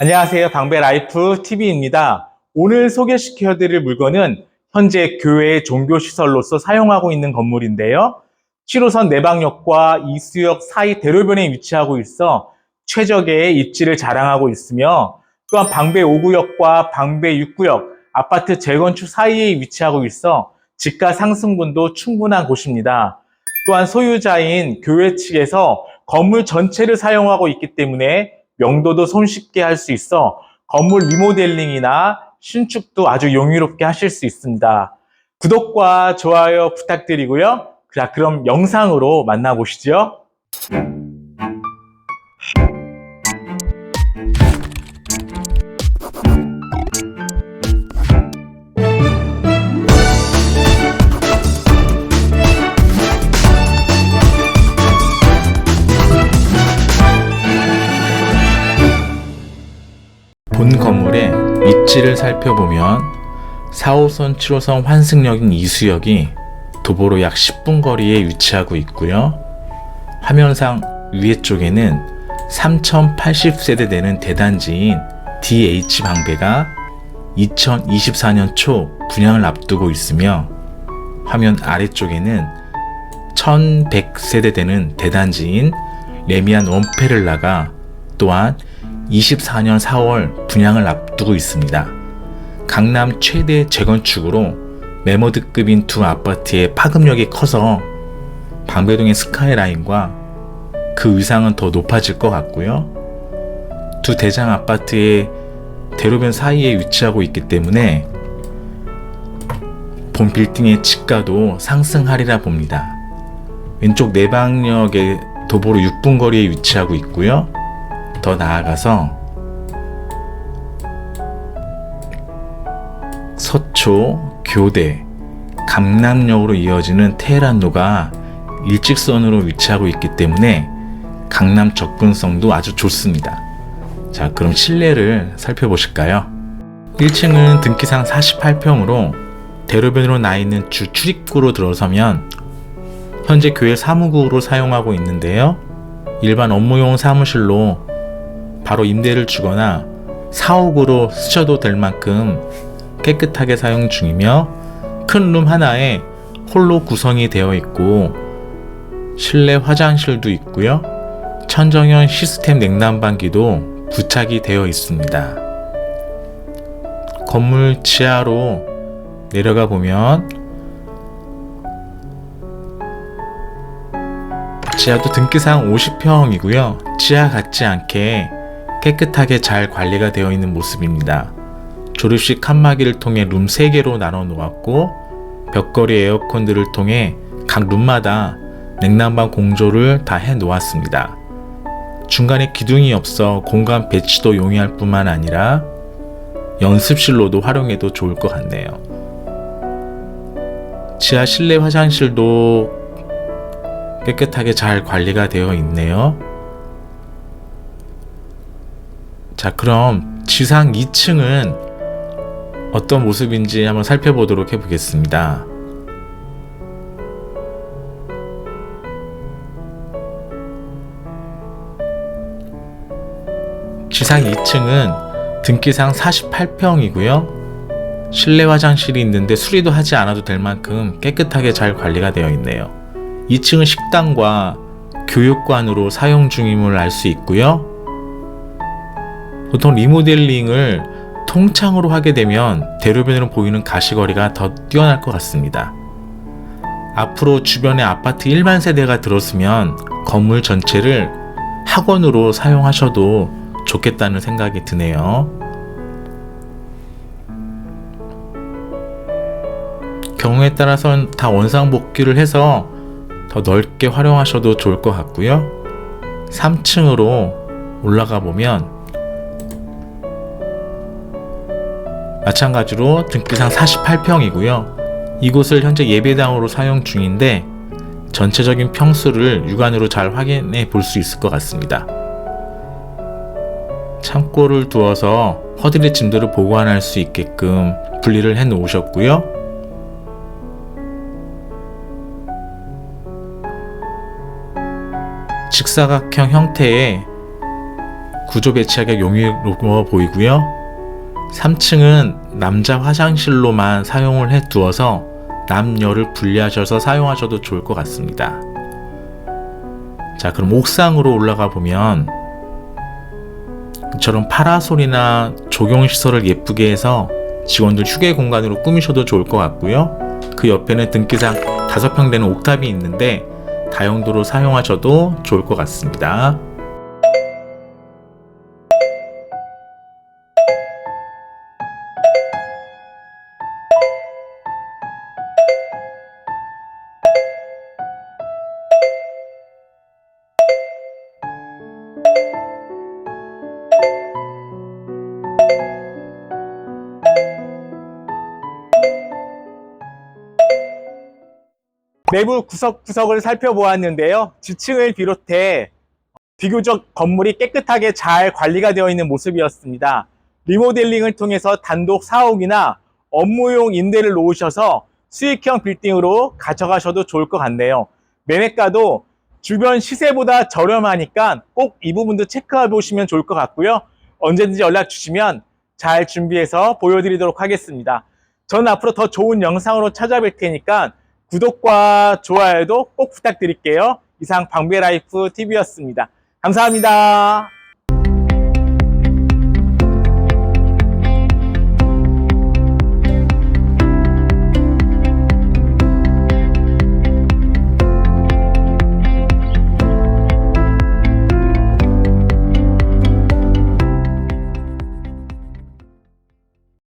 안녕하세요. 방배 라이프 TV입니다. 오늘 소개시켜 드릴 물건은 현재 교회 종교 시설로서 사용하고 있는 건물인데요. 7호선 내방역과 이수역 사이 대로변에 위치하고 있어 최적의 입지를 자랑하고 있으며 또한 방배 5구역과 방배 6구역 아파트 재건축 사이에 위치하고 있어 집가 상승분도 충분한 곳입니다. 또한 소유자인 교회 측에서 건물 전체를 사용하고 있기 때문에 명도도 손쉽게 할 수 있어 건물 리모델링이나 신축도 아주 용이롭게 하실 수 있습니다. 구독과 좋아요 부탁드리고요. 자, 그럼 영상으로 만나보시죠. 입지를 살펴보면 4호선, 7호선 환승역인 이수역이 도보로 약 10분 거리에 위치하고 있고요. 화면상 위에 쪽에는 3080세대 되는 대단지인 DH 방배가 2024년 초 분양을 앞두고 있으며 화면 아래쪽에는 1100세대 되는 대단지인 레미안 원페를라가 또한 24년 4월 분양을 앞두고 있습니다. 강남 최대 재건축으로 메모드급인 두 아파트의 파급력이 커서 방배동의 스카이라인과 그 위상은 더 높아질 것 같고요. 두 대장 아파트의 대로변 사이에 위치하고 있기 때문에 본 빌딩의 집가도 상승하리라 봅니다. 왼쪽 내방역의 도보로 6분 거리에 위치하고 있고요. 더 나아가서 서초, 교대, 강남역으로 이어지는 테헤란로가 일직선으로 위치하고 있기 때문에 강남 접근성도 아주 좋습니다. 자, 그럼 실내를 살펴보실까요? 1층은 등기상 48평으로 대로변으로 나 있는 주 출입구로 들어서면 현재 교회 사무국으로 사용하고 있는데요. 일반 업무용 사무실로 바로 임대를 주거나 사옥으로 쓰셔도 될 만큼 깨끗하게 사용 중이며 큰 룸 하나에 홀로 구성이 되어 있고 실내 화장실도 있고요. 천정형 시스템 냉난방기도 부착이 되어 있습니다. 건물 지하로 내려가 보면 지하도 등기상 50평이고요. 지하 같지 않게 깨끗하게 잘 관리가 되어 있는 모습입니다. 조립식 칸막이를 통해 룸 3개로 나눠 놓았고 벽걸이 에어컨들을 통해 각 룸마다 냉난방 공조를 다 해 놓았습니다. 중간에 기둥이 없어 공간 배치도 용이할 뿐만 아니라 연습실로도 활용해도 좋을 것 같네요. 지하 실내 화장실도 깨끗하게 잘 관리가 되어 있네요. 자, 그럼 지상 2층은 어떤 모습인지 한번 살펴보도록 해보겠습니다. 지상 2층은 등기상 48평이고요. 실내 화장실이 있는데 수리도 하지 않아도 될 만큼 깨끗하게 잘 관리가 되어 있네요. 2층은 식당과 교육관으로 사용 중임을 알 수 있고요. 보통 리모델링을 통창으로 하게 되면 대로변으로 보이는 가시거리가 더 뛰어날 것 같습니다. 앞으로 주변에 아파트 일반 세대가 들었으면 건물 전체를 학원으로 사용하셔도 좋겠다는 생각이 드네요. 경우에 따라서는 다 원상 복귀를 해서 더 넓게 활용하셔도 좋을 것 같고요. 3층으로 올라가 보면 마찬가지로 등기상 48평이고요. 이곳을 현재 예배당으로 사용 중인데 전체적인 평수를 육안으로 잘 확인해 볼 수 있을 것 같습니다. 창고를 두어서 허들의 짐들을 보관할 수 있게끔 분리를 해 놓으셨고요. 직사각형 형태의 구조 배치하기가 용이로워 보이고요. 3층은 남자 화장실로만 사용을 해 두어서 남녀를 분리하셔서 사용하셔도 좋을 것 같습니다. 자, 그럼 옥상으로 올라가 보면 이처럼 파라솔이나 조경시설을 예쁘게 해서 직원들 휴게 공간으로 꾸미셔도 좋을 것 같고요. 그 옆에는 등기상 5평 되는 옥탑이 있는데 다용도로 사용하셔도 좋을 것 같습니다. 내부 구석구석을 살펴보았는데요. 지층을 비롯해 비교적 건물이 깨끗하게 잘 관리가 되어 있는 모습이었습니다. 리모델링을 통해서 단독 사옥이나 업무용 임대를 놓으셔서 수익형 빌딩으로 가져가셔도 좋을 것 같네요. 매매가도 주변 시세보다 저렴하니까 꼭 이 부분도 체크해 보시면 좋을 것 같고요. 언제든지 연락 주시면 잘 준비해서 보여드리도록 하겠습니다. 저는 앞으로 더 좋은 영상으로 찾아뵐 테니까 구독과 좋아요도 꼭 부탁드릴게요. 이상 방배라이프 TV였습니다. 감사합니다.